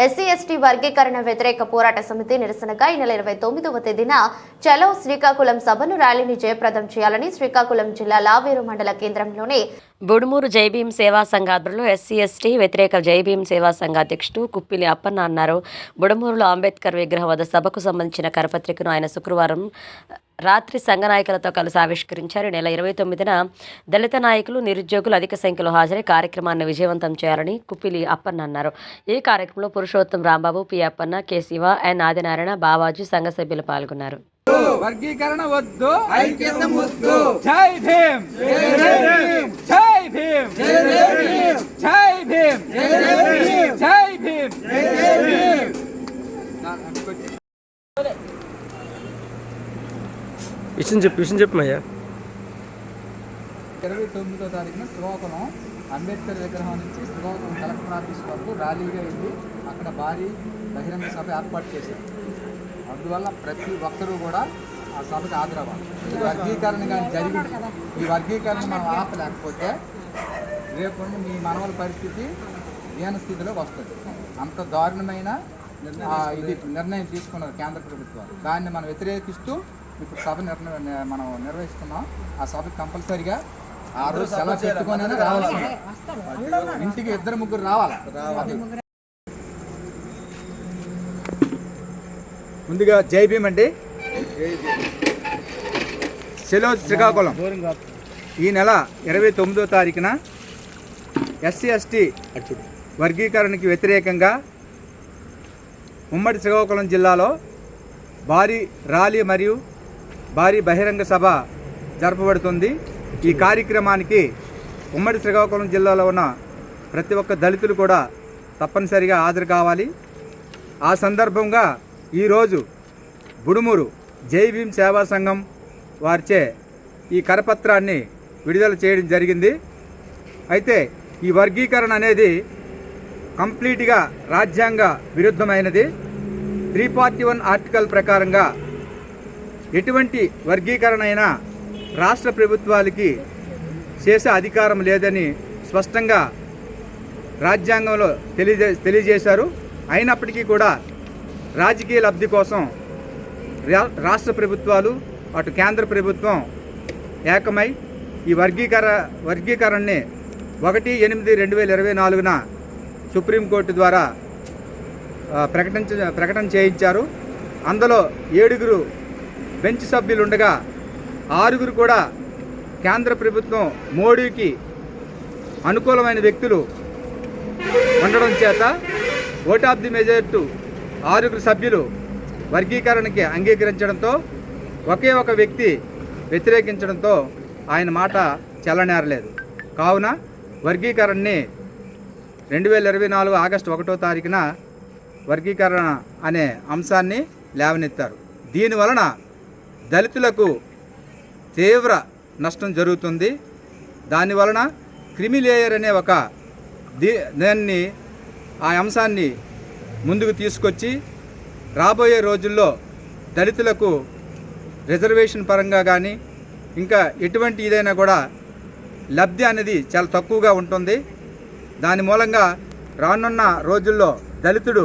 SC ST వర్గీకరణ వ్యతిరేక పోరాట సమితి నిరసనగా ఈ నెల ఇరవై తొమ్మిదవ తేదీన చలో శ్రీకాకుళం సభను ర్యాలీని జయప్రదం చేయాలని శ్రీకాకుళం జిల్లా లావేరు మండల కేంద్రంలోని బుడుమూరు జైభీం సేవా సంఘ ఆధ్వర్యంలో ఎస్సీ ఎస్టీ వ్యతిరేక జైభీం సేవా సంఘ అధ్యక్షుడు కుప్పిలి అప్పన్న అన్నారు. బుడుమూరులో అంబేద్కర్ విగ్రహం వద్ద సభకు సంబంధించిన కరపత్రికను ఆయన శుక్రవారం రాత్రి సంఘ నాయకులతో కలిసి ఆవిష్కరించారు. నెల ఇరవై తొమ్మిదిన దళిత నాయకులు నిరుద్యోగులు అధిక సంఖ్యలో హాజరై కార్యక్రమాన్ని విజయవంతం చేయాలని కుప్పిలి అప్పన్న అన్నారు. ఈ కార్యక్రమంలో Purushottam Rambabu P Appanna K Shiva N Adinarayana Bavaji సంఘ సభ్యులు పాల్గొన్నారు. వర్గీకరణ వద్దు ఐక్యత ముద్దు. జై భీమ్ జై భీమ్ జై భీమ్ జై భీమ్ విషయం చెప్పు విషయం చెప్పమయ్యా ఇరవై తొమ్మిదో తారీఖున శ్రీకాకుళం అంబేద్కర్ విగ్రహం నుంచి శ్రీకాకుళం కలెక్టర్ ఆఫీస్ వరకు ర్యాలీగా వెళ్ళి అక్కడ భారీ బహిరంగ సభ ఏర్పాటు చేశారు అందువల్ల ప్రతి ఒక్కరూ కూడా ఆ సభకు హాజరవ్వాలి ఈ వర్గీకరణ కానీ జరిగి ఈ వర్గీకరణ మనం ఆపలేకపోతే రేపు మీ మనవల పరిస్థితి దీన స్థితిలోకి వస్తుంది. అంత దారుణమైన ఇది నిర్ణయం తీసుకున్నారు కేంద్ర ప్రభుత్వం. దాన్ని మనం వ్యతిరేకిస్తూ ఇప్పుడు సభ నిర్ణయం మనం నిర్వహిస్తున్నాం. ఆ సభకు కంపల్సరిగా ఆ రోజు సెలవు పెట్టుకొని రావాల్సిందే. ఇంటికి ఇద్దరు ముగ్గురు రావాలి. ముందుగా జై భీమ్ అండి. సెలవు శ్రీకాకుళం. ఈ నెల ఇరవై తొమ్మిదో తారీఖున ఎస్సీ ఎస్టీ వర్గీకరణకి వ్యతిరేకంగా ఉమ్మడి శ్రీకాకుళం జిల్లాలో భారీ ర్యాలీ మరియు భారీ బహిరంగ సభ జరపబడుతుంది. ఈ కార్యక్రమానికి ఉమ్మడి శ్రీకాకుళం జిల్లాలో ఉన్న ప్రతి ఒక్క దళితులు కూడా తప్పనిసరిగా హాజరు కావాలి. ఆ సందర్భంగా ఈరోజు బుడుమూరు జై భీమ్ సేవా సంఘం వారిచే ఈ కరపత్రాన్ని విడుదల చేయడం జరిగింది. అయితే ఈ వర్గీకరణ అనేది కంప్లీట్గా రాజ్యాంగ విరుద్ధమైనది. త్రీ ఫార్టీ వన్ ఆర్టికల్ ప్రకారంగా ఎటువంటి వర్గీకరణ అయినా రాష్ట్ర ప్రభుత్వాలకి చేసే అధికారం లేదని స్పష్టంగా రాజ్యాంగంలో తెలియజే తెలియజేశారు. అయినప్పటికీ కూడా రాజకీయ లబ్ధి కోసం రా- రాష్ట్ర ప్రభుత్వాలు అటు కేంద్ర ప్రభుత్వం ఏకమై ఈ వర్గీకర వర్గీకరణని ఒకటి ఎనిమిది రెండు వేల ఇరవై నాలుగున సుప్రీంకోర్టు ద్వారా ప్రకటించ ప్రకటన చేయించారు. అందులో ఏడుగురు బెంచ్ సభ్యులు ఉండగా ఆరుగురు కూడా కేంద్ర ప్రభుత్వం మోడీకి అనుకూలమైన వ్యక్తులు ఉండడం చేత ఓట్ ఆఫ్ ది మెజార్టీ ఆరుగురు సభ్యులు వర్గీకరణకి అంగీకరించడంతో ఒకే ఒక వ్యక్తి వ్యతిరేకించడంతో ఆయన మాట చెల్లనేరలేదు. కావున వర్గీకరణని రెండు వేల ఇరవై నాలుగు ఆగస్టు ఒకటో తారీఖున వర్గీకరణ అనే అంశాన్ని లేవనెత్తారు. దీనివలన దళితులకు తీవ్ర నష్టం జరుగుతుంది. దానివలన క్రిమిలేయర్ అనే ఒక దీ దాన్ని ఆ అంశాన్ని ముందుకు తీసుకొచ్చి రాబోయే రోజుల్లో దళితులకు రిజర్వేషన్ పరంగా కానీ ఇంకా ఎటువంటి ఇదైనా కూడా లబ్ధి అనేది చాలా తక్కువగా ఉంటుంది. దాని మూలంగా రానున్న రోజుల్లో దళితుడు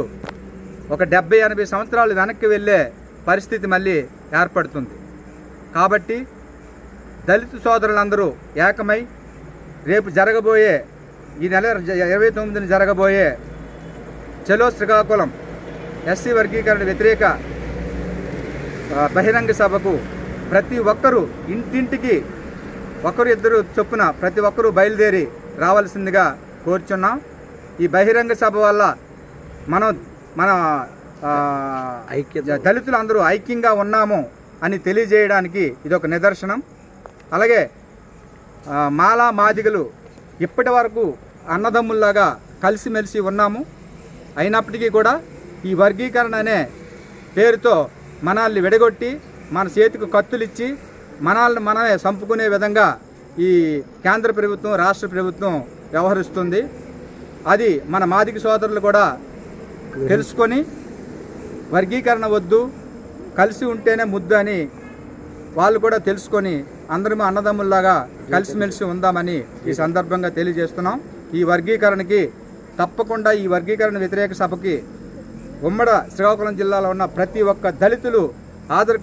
ఒక డెబ్బై ఎనభై సంవత్సరాలు వెనక్కి వెళ్ళే పరిస్థితి మళ్ళీ ఏర్పడుతుంది. కాబట్టి దళిత సోదరులందరూ ఏకమై రేపు జరగబోయే ఈ నెల ఇరవై తొమ్మిదిని జరగబోయే చలో శ్రీకాకుళం ఎస్సీ వర్గీకరణ వ్యతిరేక బహిరంగ సభకు ప్రతి ఒక్కరూ ఇంటింటికి ఒకరు ఇద్దరు చొప్పున ప్రతి ఒక్కరూ బయలుదేరి రావాల్సిందిగా కోరుచున్నాం. ఈ బహిరంగ సభ వల్ల మనం మన ఆ, ఐక్యత. దళితులు అందరూ ఐక్యంగా ఉన్నాము అని తెలియజేయడానికి ఇది ఒక నిదర్శనం. అలాగే మాలా మాదిగలు ఇప్పటి వరకు అన్నదమ్ముల్లాగా కలిసిమెలిసి ఉన్నాము. అయినప్పటికీ కూడా ఈ వర్గీకరణ అనే పేరుతో మనల్ని విడగొట్టి మన చేతికి కత్తులిచ్చి మనల్ని మనమే చంపుకునే విధంగా ఈ కేంద్ర ప్రభుత్వం రాష్ట్ర ప్రభుత్వం వ్యవహరిస్తుంది. అది మన మాదిక సోదరులు కూడా తెలుసుకొని వర్గీకరణ వద్దు కలిసి ఉంటేనే ముద్దు అని వాళ్ళు కూడా తెలుసుకొని అందరం అన్నదమ్ముల్లాగా కలిసిమెలిసి ఉందామని ఈ సందర్భంగా తెలియజేస్తున్నాం. ఈ వర్గీకరణకి తప్పకుండా ఈ వర్గీకరణ వ్యతిరేక సభకి ఉమ్మడ శ్రీకాకుళం జిల్లాలో ఉన్న ప్రతి ఒక్క దళితులు ఆధార్